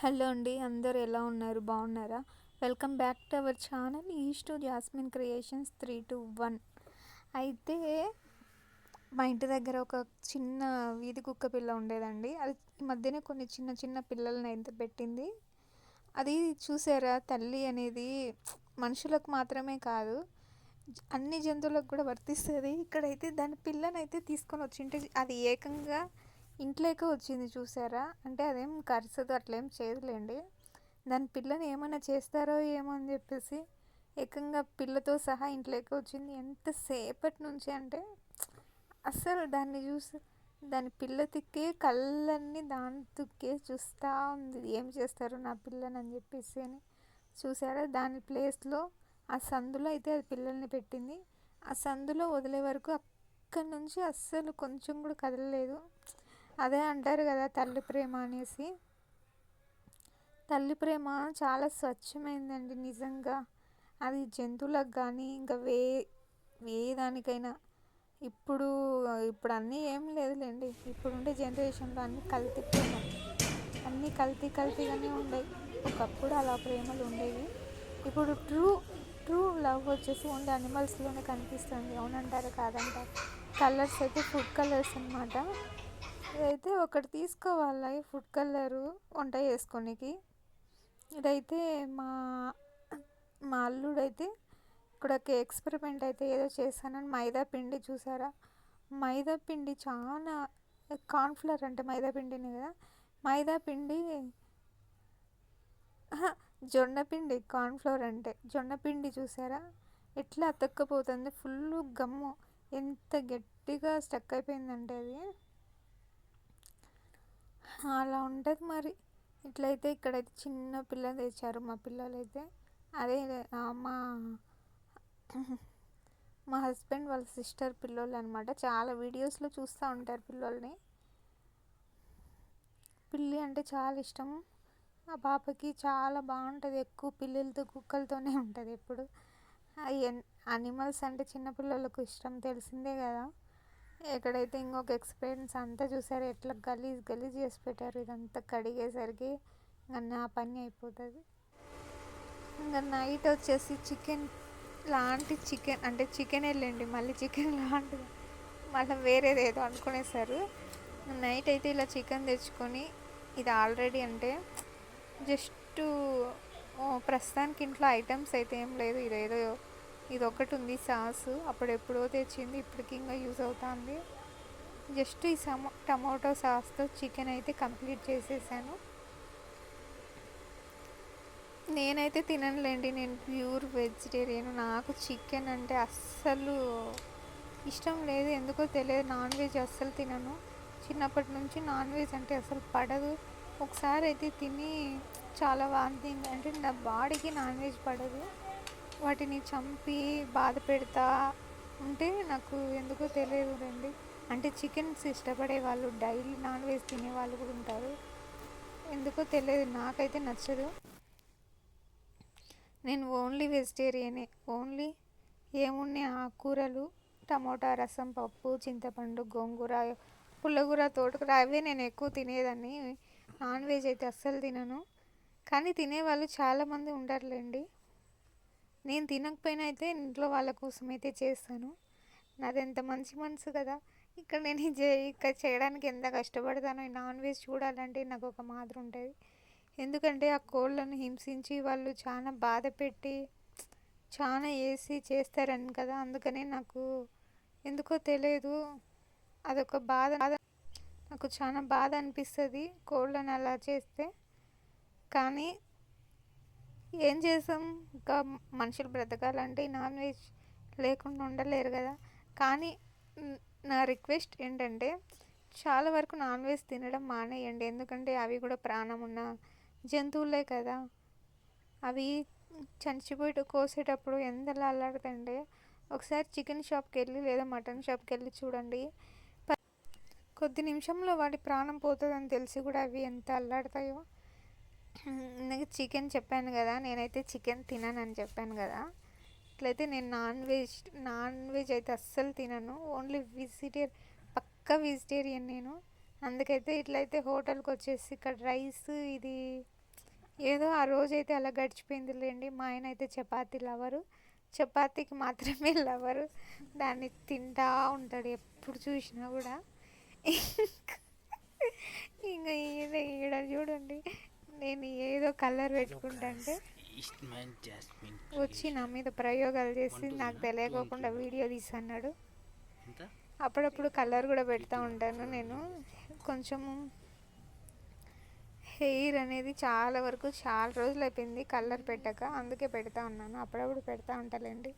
Hello అండి అందరు ఎలా ఉన్నారు? బాగున్నారా? Welcome back to our channel east to jasmine creations three two one. అయితే మా ఇంటి దగ్గర ఒక చిన్న వీధి కుక్క పిల్ల ఉండేదండి. అది ఈ మధ్యనే కొన్ని చిన్న చిన్న పిల్లల్ని అయితే పెట్టింది. అది చూసారా? తల్లి అనేది మనుషులకు మాత్రమే కాదు అన్ని జంతువులకు కూడా వర్తిస్తుంది. ఇక్కడైతే దాని పిల్లనైతే తీసుకొని వచ్చింటే అది ఏకంగా ఇంట్లోకి వచ్చింది చూసారా? అంటే అదేం కరచదు అట్లేం చేయదులేండి. దాని పిల్లని ఏమైనా చేస్తారో ఏమో అని చెప్పేసి ఏకంగా పిల్లతో సహా ఇంట్లోకి వచ్చింది. ఎంతసేపటి నుంచి అంటే అసలు దాన్ని చూసి దాని పిల్ల తిక్కే కళ్ళన్నీ దాని తుక్కే చూస్తూ ఉంది. ఏం చేస్తారు నా పిల్లని అని చెప్పేసి అని చూసారా? దాని ప్లేస్లో ఆ సందులో అయితే అది పిల్లల్ని పెట్టింది. ఆ సందులో వదిలే వరకు అక్కడి నుంచి అస్సలు కొంచెం కూడా కదలలేదు. అదే అంటారు కదా తల్లి ప్రేమ అనేసి. తల్లి ప్రేమ చాలా స్వచ్ఛమైందండి నిజంగా. అది జంతువులకు కానీ ఇంకా వే ఏ దానికైనా. ఇప్పుడు ఇప్పుడు అన్నీ ఏం లేదులేండి. ఇప్పుడుండే జనరేషన్లో అన్నీ కల్తీ ప్రేమ. అన్నీ కల్తీ కల్తీగానే ఉండేవి ఒకప్పుడు అలా ప్రేమలు ఉండేవి. ఇప్పుడు ట్రూ ట్రూ లవ్ వచ్చేసి ఓన్లీ అనిమల్స్లోనే కనిపిస్తుంది. అవునంటారు కాదంటారు. కలర్స్ అయితే ఫుడ్ కలర్స్ అనమాట ఇదైతే ఒకటి తీసుకోవాలి ఫుడ్ కలరు వంట చేసుకోనికి. ఇదైతే మా మా అల్లుడైతే ఇక్కడ ఒక ఎక్స్పెరిమెంట్ అయితే ఏదో చేశానని మైదా పిండి చూసారా? మైదా పిండి చాలా కార్న్ఫ్లవర్ అంటే మైదా పిండిని కదా? మైదా పిండి జొన్న పిండి కార్న్ఫ్లవర్ అంటే. జొన్న పిండి చూసారా? ఎట్లా అతక్కపోతుంది ఫుల్ గమ్ము. ఎంత గట్టిగా స్టక్ అయిపోయిందంటే అది. అలా ఉంటుంది మరి. ఇట్లయితే ఇక్కడైతే చిన్న పిల్లలు తెచ్చారు మా పిల్లలు అయితే అదే మా మా హస్బెండ్ వాళ్ళ సిస్టర్ పిల్లోళ్ళు అనమాట చాలా వీడియోస్లో చూస్తూ ఉంటారు పిల్లల్ని. పిల్లి అంటే చాలా ఇష్టం. ఆ పాపకి చాలా బాగుంటుంది. ఎక్కువ పిల్లలతో కుక్కలతోనే ఉంటుంది ఎప్పుడు. అనిమల్స్ అంటే చిన్నపిల్లలకు ఇష్టం తెలిసిందే కదా. ఎక్కడైతే ఇంకొక ఎక్స్పీరియన్స్ అంతా చూసారు ఎట్లా గలీజ్ గలీజ్ చేసి పెట్టారు ఇదంతా కడిగేసరికి ఇంకా నా పని అయిపోతుంది. ఇంకా నైట్ వచ్చేసి చికెన్ లాంటి చికెన్ అంటే చికెన్ వెళ్ళండి మళ్ళీ చికెన్ లాంటిది. మళ్ళీ వేరేది ఏదో అనుకునేసారు. నైట్ అయితే ఇలా చికెన్ తెచ్చుకొని ఇది ఆల్రెడీ అంటే జస్ట్ ప్రస్తుతానికి ఇంట్లో ఐటమ్స్ అయితే ఏం లేదు ఇదేదో ఇది ఒకటి ఉంది సాస్. అప్పుడు ఎప్పుడో తెచ్చింది ఇప్పటికి ఇంకా యూజ్ అవుతుంది. జస్ట్ ఈ సమ టమాటో సాస్తో చికెన్ అయితే కంప్లీట్ చేసేసాను. నేనైతే తిననులేండి నేను ప్యూర్ వెజిటేరియన్. నాకు చికెన్ అంటే అస్సలు ఇష్టం లేదు ఎందుకో తెలియదు. నాన్ వెజ్ అస్సలు తినను. చిన్నప్పటి నుంచి నాన్ వెజ్ అంటే అసలు పడదు. ఒకసారి అయితే తిని చాలా వాంతింగ్ అంటే నా బాడీకి నాన్ వెజ్ పడదు. వాటిని చంపి బాధ పెడతా ఉంటే నాకు ఎందుకో తెలియదురండి అంటే చికెన్స్ ఇష్టపడే వాళ్ళు డైలీ నాన్ వెజ్ తినే వాళ్ళు కూడా ఉంటారు. ఎందుకో తెలియదు నాకైతే నచ్చదు. నేను ఓన్లీ వెజిటేరియనే. ఓన్లీ ఏమున్నాయి? ఆకుకూరలు టమోటా రసం పప్పు చింతపండు గోంగూర పుల్లగూర తోటకూర అవే నేను ఎక్కువ తినేదాన్ని. నాన్ వెజ్ అయితే అస్సలు తినను. కానీ తినేవాళ్ళు చాలామంది ఉండరులేండి నేను తినకపోయినా అయితే ఇంట్లో వాళ్ళ కోసం అయితే చేస్తాను. నాది ఎంత మంచి మనసు కదా. ఇక్కడ నేను ఇక్కడ చేయడానికి ఎంత కష్టపడతానో ఈ నాన్ వెజ్ చూడాలంటే నాకు ఒక మాదిరి ఉంటుంది. ఎందుకంటే ఆ కోళ్ళను హింసించి వాళ్ళు చాలా బాధ పెట్టి చాలా వేసి చేస్తారని కదా. అందుకనే నాకు ఎందుకో తెలియదు. అదొక బాధ. నాకు చాలా బాధ అనిపిస్తుంది కోళ్ళని అలా చేస్తే. కానీ ఏం చేసాం? ఇంకా మనుషులు బ్రతకాలంటే నాన్ వెజ్ లేకుండా ఉండలేరు కదా. కానీ నా రిక్వెస్ట్ ఏంటంటే చాలా వరకు నాన్ వెజ్ తినడం మానేయండి. ఎందుకంటే అవి కూడా ప్రాణం ఉన్న జంతువులే కదా. అవి చనిపోయి కోసేటప్పుడు ఎంతలా అల్లాడుతుంటే ఒకసారి చికెన్ షాప్కి వెళ్ళి లేదా మటన్ షాప్కి వెళ్ళి చూడండి కొద్ది నిమిషంలో వాటి ప్రాణం పోతుందని తెలిసి కూడా అవి ఎంత అల్లాడతాయో నాకు చికెన్ చెప్పాను కదా నేనైతే చికెన్ తినను చెప్పాను కదా. ఇట్లయితే నేను నాన్ వెజ్ నాన్ వెజ్ అయితే అస్సలు తినను. ఓన్లీ వెజిటేరియన్ పక్క వెజిటేరియన్ నేను. అందుకైతే ఇట్లయితే హోటల్కి వచ్చేసి ఇక్కడ రైస్ ఇది ఏదో ఆ రోజైతే అలా గడిచిపోయింది లేండి మా ఆయన అయితే చపాతీ లవరు. చపాతీకి మాత్రమే లవరు. దాన్ని తింటా ఉంటాడు ఎప్పుడు చూసినా కూడా. ఇంకా ఈయన ఈడ చూడండి. నేను ఏదో కలర్ జాస్మిన్ వచ్చి నా మీద ప్రయోగాలు చేసి నాకు తెలియకోకుండా వీడియో తీసన్నాడు. అప్పుడప్పుడు కలర్ కూడా పెడతా ఉంటాను నేను. కొంచెము హెయిర్ అనేది చాలా వరకు చాలా రోజులు అయిపోయింది కలర్ పెట్టక అందుకే పెడతా ఉన్నాను. అప్పుడప్పుడు పెడతా ఉంటాలేండి